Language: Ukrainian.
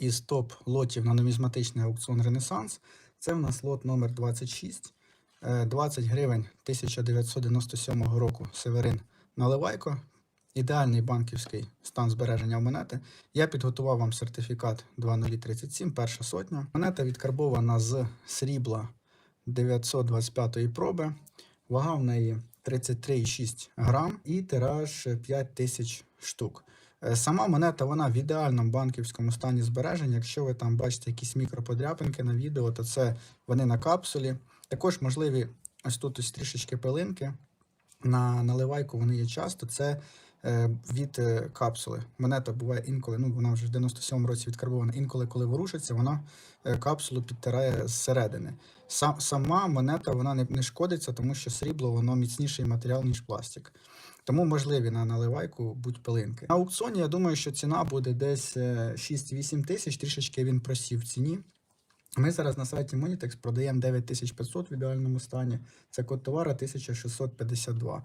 із топ-лотів на нумізматичний аукціон Ренесанс. Це в нас лот номер 26. Е, 20 гривень 1997 року Северин Наливайко. Ідеальний банківський стан збереження в монети. Я підготував вам сертифікат 2037, перша сотня. Монета відкарбована з срібла 925 проби. Вага в неї 33,6 грам і тираж 5 тисяч штук. Е, Сама монета вона в ідеальному банківському стані збереження. Якщо ви там бачите якісь мікроподряпинки на відео, то це вони на капсулі. Також можливі ось тут ось трішечки пилинки. На наливайку вони є часто. Це від е, капсули. Монета буває інколи, ну вона вже в 97-му році відкарбована. Інколи, коли ворушиться, вона е, капсулу підтирає зсередини. Сам, сама монета вона не, не шкодиться, тому що срібло воно міцніший матеріал, ніж пластик. Тому можливі на наливайку будь пилинки. На аукціоні я думаю, що ціна буде десь е, 6-8 тисяч, трішечки він просів в ціні. Ми зараз на сайті Monitex продаємо 9500 в ідеальному стані. Це код товара 1652.